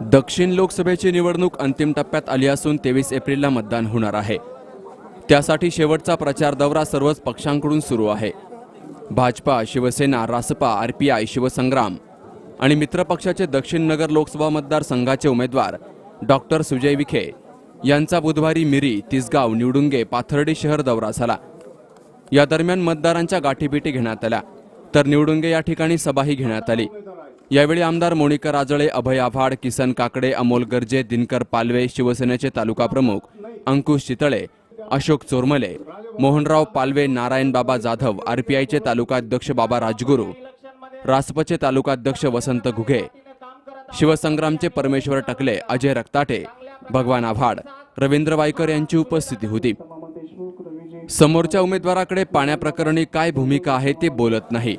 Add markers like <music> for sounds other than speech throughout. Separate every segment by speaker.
Speaker 1: दक्षिण लोकसभेची निवडणूक अंतिम टप्प्यात आली असून तेवीस एप्रिलला मतदान होणार आहे. त्यासाठी शेवटचा प्रचार दौरा सर्वच पक्षांकडून सुरू आहे. भाजपा शिवसेना रासपा आरपीआय शिवसंग्राम आणि मित्रपक्षाचे दक्षिण नगर लोकसभा मतदारसंघाचे उमेदवार डॉक्टर सुजय विखे यांचा बुधवारी मिरी तिसगाव निवडुंगे पाथर्डी शहर दौरा झाला. या दरम्यान मतदारांच्या गाठीभेटी घेण्यात आल्या. तर निवडुंगे या ठिकाणी सभाही घेण्यात आली. यावेळी आमदार मोनिका राजळे अभय आव्हाड किसन काकडे अमोल गर्जे दिनकर पालवे शिवसेनेचे तालुका प्रमुख अंकुश चितळे अशोक चोरमले मोहनराव पालवे नारायण बाबा जाधव आरपीआयचे तालुकाध्यक्ष बाबा राजगुरू रासपचे तालुकाध्यक्ष वसंत घुगे शिवसंग्रामचे परमेश्वर टकले अजय रक्ताटे भगवान आव्हाड रवींद्र वायकर यांची उपस्थिती होती. समोरच्या उमेदवाराकडे पाण्याप्रकरणी काय भूमिका आहे ते बोलत नाही.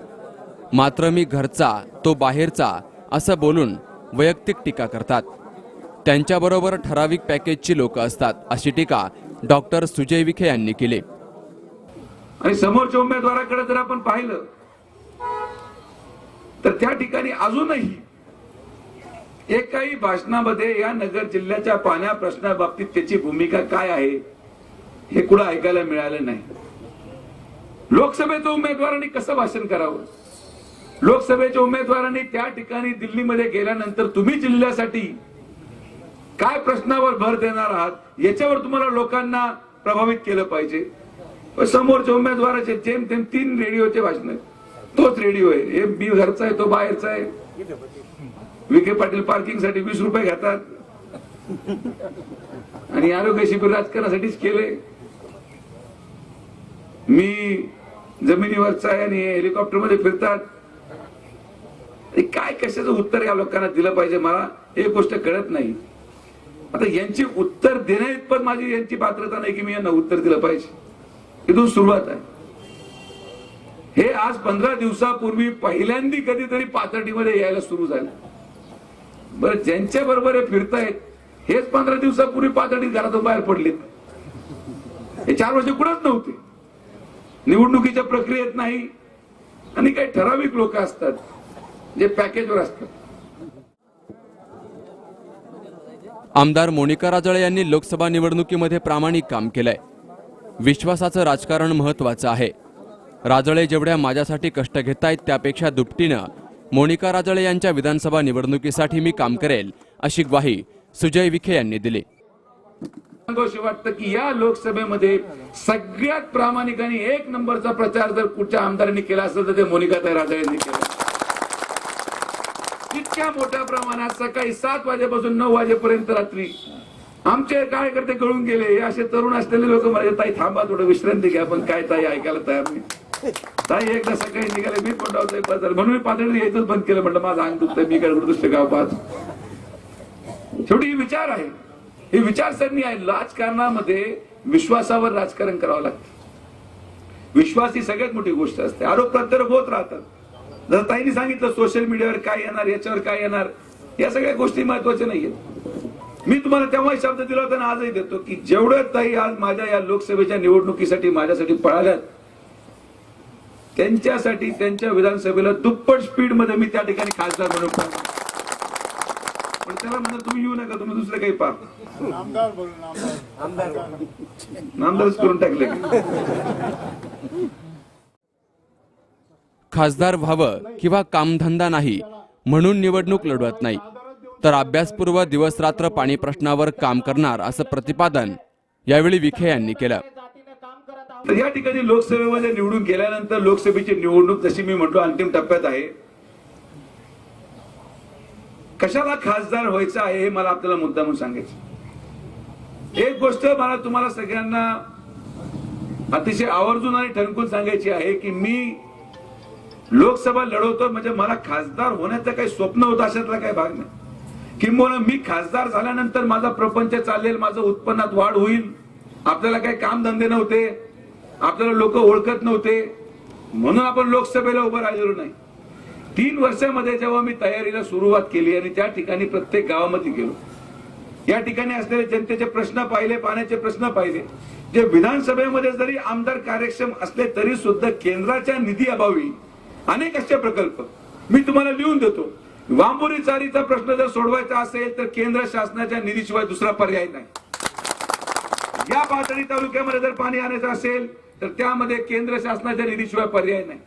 Speaker 1: मात्र मी घरचा तो बाहेरचा असं बोलून वैयक्तिक टीका करतात. त्यांच्याबरोबर ठराविक पॅकेजची लोक असतात अशी टीका डॉक्टर सुजय विखे यांनी केली.
Speaker 2: आणि समोरच्या उमेदवाराकडे जर आपण पाहिलं तर त्या ठिकाणी अजूनही एकाही भाषणामध्ये या नगर जिल्ह्याच्या पाण्या प्रश्नाबाबतीत त्याची भूमिका काय आहे हे कुठं ऐकायला मिळालं नाही. लोकसभेचं उमेदवारांनी कसं भाषण करावं? लोकसभेच्या उमेदवारांनी त्या ठिकाणी दिल्लीमध्ये गेल्यानंतर तुम्ही जिल्ह्यासाठी काय प्रश्नावर भर देणार आहात? याच्यावर तुम्हाला लोकांना प्रभावित केलं पाहिजे. समोरच्या उमेदवाराचे जेम तेम तीन रेडिओचे भाषण तोच रेडिओ आहे. हे बी घरचा आहे तो बाहेरचा आहे. विखे पाटील पार्किंगसाठी वीस रुपये घेतात. आणि आरोग्य शिबिर राजकारणासाठीच केले. मी जमिनीवरचा आहे आणि हेलिकॉप्टरमध्ये फिरतात. काय कशाचं उत्तर या लोकांना दिलं पाहिजे मला हे गोष्ट कळत नाही. आता यांची उत्तर देण्याइतपत माझी यांची पात्रता नाही की मी यांना उत्तर दिलं पाहिजे. इथून सुरुवात आहे. हे आज पंधरा दिवसापूर्वी पहिल्यांदी कधीतरी पातळीमध्ये यायला सुरू झालं. बरं ज्यांच्या बरोबर हे फिरतायत हेच पंधरा दिवसापूर्वी पातळीत घरातून बाहेर पडलेत. हे चार वर्ष कुठंच नव्हते. निवडणुकीच्या प्रक्रियेत नाही आणि काही ठराविक लोक असतात. जे पॅकेजवर असतात
Speaker 1: आमदार मोनिका राजळे यांनी लोकसभा निवडणुकीमध्ये प्रामाणिक काम केलंय. विश्वासाचं राजकारण महत्वाचं आहे. राजळे जेवढ्या माझ्यासाठी कष्ट घेतायत त्यापेक्षा दुपटीनं मोनिका राजळे यांच्या विधानसभा निवडणुकीसाठी मी काम करेल अशी ग्वाही सुजय विखे यांनी दिली.
Speaker 2: सांगावंशी वाटतं की या लोकसभेमध्ये सगळ्यात प्रामाणिकाने एक नंबरचा प्रचार जर कुठच्या आमदारांनी केला असेल तर ते मोनिकाताई राजा यांनी केला. इतक्या मोठ्या प्रमाणात सकाळी सात वाजेपासून नऊ वाजेपर्यंत रात्री आमचे कार्यकर्ते गळून गेले. हे असे तरुण असलेले लोक म्हणजे ताई थांबा थोडं विश्रांती घ्या पण काय ताई ऐकायला तयार नाही. ताई एकदा सकाळी निघाले मी पण डावतोय म्हणून मी पातळी यायचंच बंद केलं. म्हटलं माझं अंग दुखतंय मी काय दुसरं गाव पाहत. शेवटी ही विचार आहे. ही विचारसरणी आहे. राजकारणामध्ये विश्वासावर राजकारण करावं लागतं. विश्वास ही सगळ्यात मोठी गोष्ट असते. आरोप प्रत्यारोप होत राहतात. जर ताईने सांगितलं सोशल मीडियावर काय येणार याच्यावर काय येणार या सगळ्या गोष्टी महत्त्वाच्या नाहीयेत. मी तुम्हाला तेव्हा शब्द दिला होता आणि आजही देतो की जेवढ्या ताई आज माझ्या या लोकसभेच्या निवडणुकीसाठी माझ्यासाठी पळाल्यात त्यांच्यासाठी त्यांच्या विधानसभेला दुप्पट स्पीडमध्ये मी त्या ठिकाणी खासदार म्हणून. पण त्याला म्हणलं तुम्ही येऊ नका तुम्ही दुसरं काही पहा.
Speaker 3: आमदार बोलून आमदार.
Speaker 2: नामदारच करून टाकले.
Speaker 1: खासदार व्हावं किंवा कामधंदा नाही म्हणून निवडणूक लढवत नाही. तर अभ्यासपूर्व दिवसरात्र पाणी प्रश्नावर काम करणार असं प्रतिपादन यावेळी विखे यांनी केलं.
Speaker 2: तर या ठिकाणी लोकसभेमध्ये निवडून गेल्यानंतर लोकसभेची निवडणूक जशी मी म्हटलो अंतिम टप्प्यात आहे. कशाला खासदार व्हायचं आहे हे मला आपल्याला मुद्दा म्हणून सांगायचं एक गोष्ट मला तुम्हाला सगळ्यांना अतिशय आवर्जून आणि ठणकून सांगायची आहे की मी लोकसभा लढवतो म्हणजे मला खासदार होण्याचं काही स्वप्न होतं अशातला काही भाग नाही. किंबहुना मी खासदार झाल्यानंतर माझा प्रपंच चालेल माझं उत्पन्नात वाढ होईल. आपल्याला काही कामधंदे नव्हते. आपल्याला लोक ओळखत नव्हते. म्हणून आपण लोकसभेला उभं राहिलेलो नाही. तीन वर्षामध्ये जेव्हा मी तयारीला सुरुवात केली आणि त्या ठिकाणी प्रत्येक गावामध्ये गेलो. या ठिकाणी असलेले जनतेचे प्रश्न पाहिले पाण्याचे प्रश्न पाहिले. जे विधानसभेमध्ये जरी आमदार कार्यक्षम असले तरी सुद्धा केंद्राच्या निधी अभावी अनेक असे प्रकल्प. मी तुम्हाला लिहून देतो. वांबोरी चारीचा प्रश्न जर सोडवायचा असेल तर केंद्र शासनाच्या निधीशिवाय दुसरा पर्याय नाही. या पाथर्डी तालुक्यामध्ये जर पाणी आणायचं असेल तर त्यामध्ये केंद्र शासनाच्या निधीशिवाय पर्याय नाही.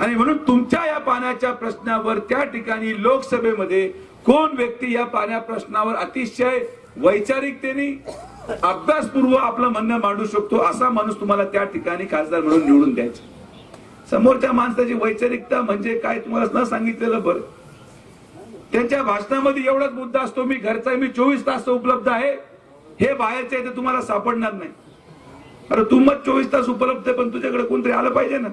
Speaker 2: आणि म्हणून तुमच्या या पाण्याच्या प्रश्नावर त्या ठिकाणी लोकसभेमध्ये कोण व्यक्ती या पाण्या प्रश्नावर अतिशय वैचारिकतेने अभ्यासपूर्व आपलं म्हणणं मांडू शकतो असा माणूस तुम्हाला त्या ठिकाणी खासदार म्हणून निवडून द्यायचा. समोरच्या माणसाची वैचारिकता म्हणजे काय तुम्हाला न सांगितलेलं बरं. त्यांच्या भाषणामध्ये एवढाच मुद्दा असतो मी घरचा मी चोवीस तास उपलब्ध आहे. हे बाहेरचे आहे ते तुम्हाला सापडणार नाही. अरे तू मग चोवीस तास उपलब्ध आहे पण तुझ्याकडे कोणतरी आलं पाहिजे ना?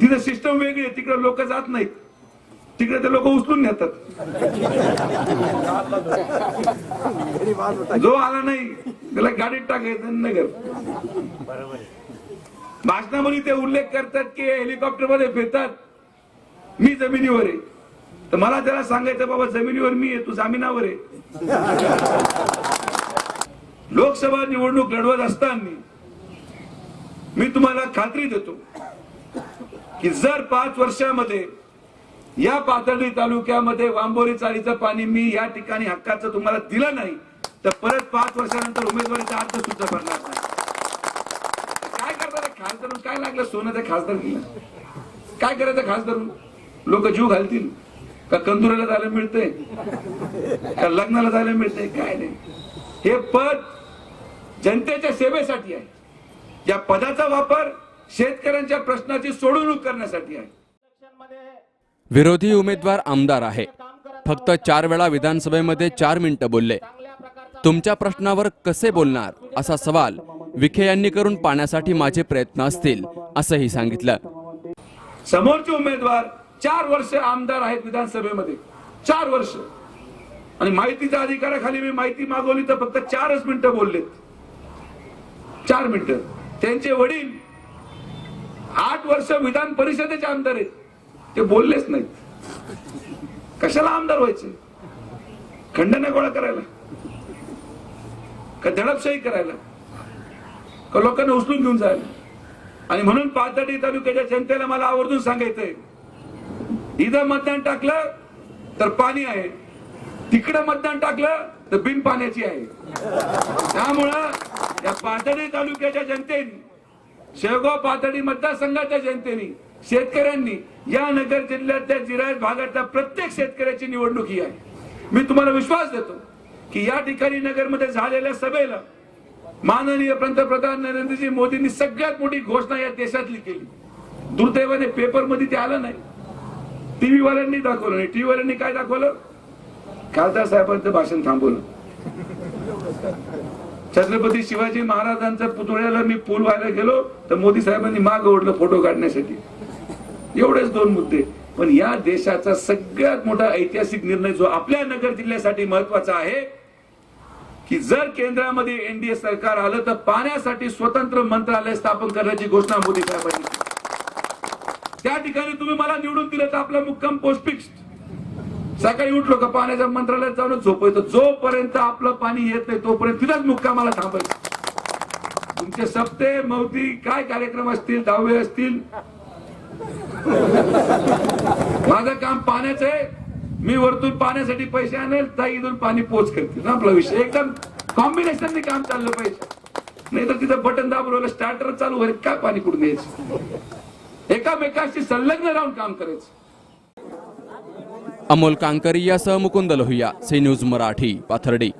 Speaker 2: तिथं सिस्टम वेगळी आहे तिकडे लोक जात नाहीत. तिकडे ते लोक उचलून नेतात. जो आला नाही त्याला गाडीत टाकायचं नगर. भाषणामध्ये ते उल्लेख करतात की हेलिकॉप्टरमध्ये फिरतात. मी जमिनीवर आहे. तर मला त्याला सांगायचं बाबा जमिनीवर मी आहे तू जामिनावर आहे. लोकसभा निवडणूक लढवत असताना मी तुम्हाला खात्री देतो की जर पाच वर्षामध्ये या पाथर्डी तालुक्यामध्ये वांबोरी चाळीचं पाणी मी या ठिकाणी हक्काचं तुम्हाला दिलं नाही तर परत पाच वर्षानंतर उमेदवारीचा अर्थ सुद्धा भरणार करतात काय लागलं? सोनं त्या खासदार केलं काय करायचं खासदार लोक जीव घालतील. का कंदुराला जायला मिळते का लग्नाला जायला मिळते काय नाही. हे पद जनतेच्या सेवेसाठी आहे. या पदाचा वापर शेतकऱ्यांच्या प्रश्नाची सोडवणूक करण्यासाठी आहे.
Speaker 1: विरोधी उमेदवार आमदार आहे. फक्त चार वेळा विधानसभेमध्ये चार मिनिटं बोलले. तुमच्या प्रश्नावर कसे बोलणार? असा सवाल विखे यांनी करून पाण्यासाठी माझे प्रयत्न असतील असंही सांगितलं.
Speaker 2: समोरचे उमेदवार चार वर्ष आमदार आहेत विधानसभेमध्ये. चार वर्ष. आणि माहितीच्या अधिकाराखाली मी माहिती मागवली तर फक्त चारच मिनिटं बोललेत. चार मिनिटं. त्यांचे वडील आठ वर्ष विधान परिषदेचे आमदार आहेत. ते बोललेच नाहीत. कशाला आमदार व्हायचे? खंडण्या गोळा करायला. का दडपशाही करायला? का लोकांना उचलून घेऊन जायला? आणि म्हणून पाथर्डी तालुक्याच्या जनतेला मला आवर्जून सांगायचंय इथं मतदान टाकलं तर पाणी आहे तिकडं मतदान टाकलं तर बिन पाण्याची आहे. त्यामुळं या पाथर्डी तालुक्याच्या जनतेने शेवगाव पाथर्डी मतदारसंघाच्या जनतेने शेतकऱ्यांनी या नगर जिल्ह्यातल्या जिरायत भागातल्या प्रत्येक शेतकऱ्याची निवडणूक ही आहे. मी तुम्हाला विश्वास देतो की या ठिकाणी नगरमध्ये झालेल्या सभेला माननीय पंतप्रधान नरेंद्रजी मोदींनी सगळ्यात मोठी घोषणा या देशातली केली. दुर्दैवाने पेपरमध्ये ते आलं नाही. टीव्ही वाल्यांनी दाखवलं नाही. टीव्ही वाल्यांनी काय दाखवलं? खासदार साहेबांचं भाषण थांबवलं. छत्रपती शिवाजी महाराजांच्या पुतळ्याला मी पूल व्हायला गेलो तर मोदी साहेबांनी माग ओढलं फोटो काढण्यासाठी. एवढेच दोन मुद्दे. पण या देशाचा सगळ्यात मोठा ऐतिहासिक निर्णय जो आपल्या नगर जिल्ह्यासाठी महत्त्वाचा आहे की जर केंद्रामध्ये एनडीए सरकार आलं तर पाण्यासाठी स्वतंत्र मंत्रालय स्थापन करण्याची घोषणा मोदी साहेबांनी त्या ठिकाणी तुम्ही मला निवडून दिलं तर आपला मुक्काम पोस्ट फिक्स सकाळी उठलो का पाण्याच्या मंत्रालयात जाऊन झोपायचं. जोपर्यंत आपलं पाणी येत नाही तोपर्यंत तिथंच मुक्कामाला थांबायचं. तुमचे सप्ते मवती काय कार्यक्रम असतील दहावे असतील? <laughs> माझं काम पाण्याचं आहे. मी वरतून पाण्यासाठी पैसे आणेल ताई इथून पाणी पोच करतील. आपला विषय. एकदम कॉम्बिनेशनने काम चाललं पाहिजे. नाही तर तिथं बटन दाबलं स्टार्टर चालू होईल. काय पाणी कुठून द्यायचं एकामेकाशी संलग्न राहून काम करायचं.
Speaker 1: अमोल कांकरी यासह मुकुंद लोहिया सी न्यूज मराठी पाथर्डी.